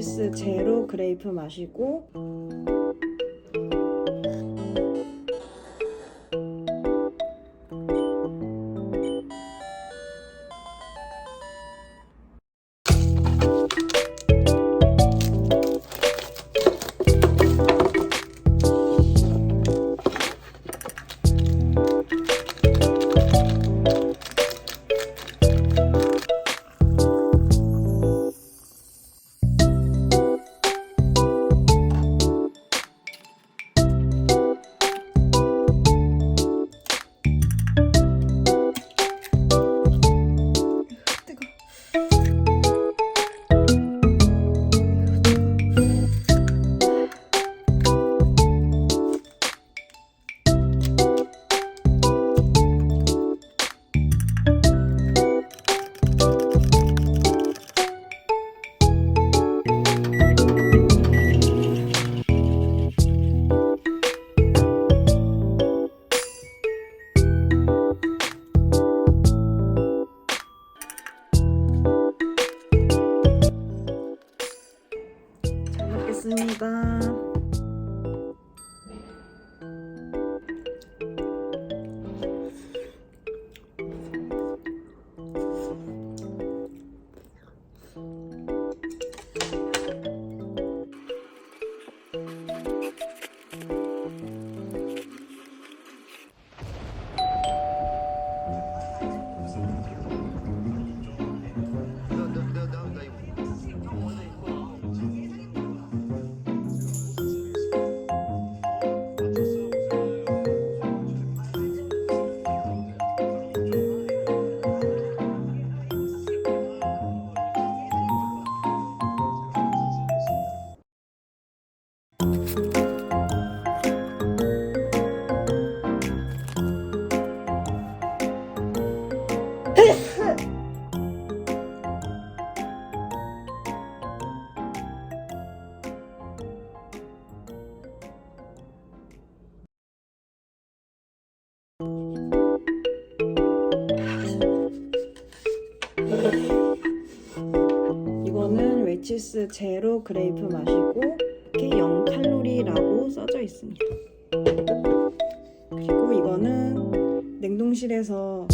웨치스 제로 그레이프 맛이고 웨치스 제로 그레이프 맛이고 이게 0칼로리라고 써져 있습니다. 그리고 이거는 냉동실에서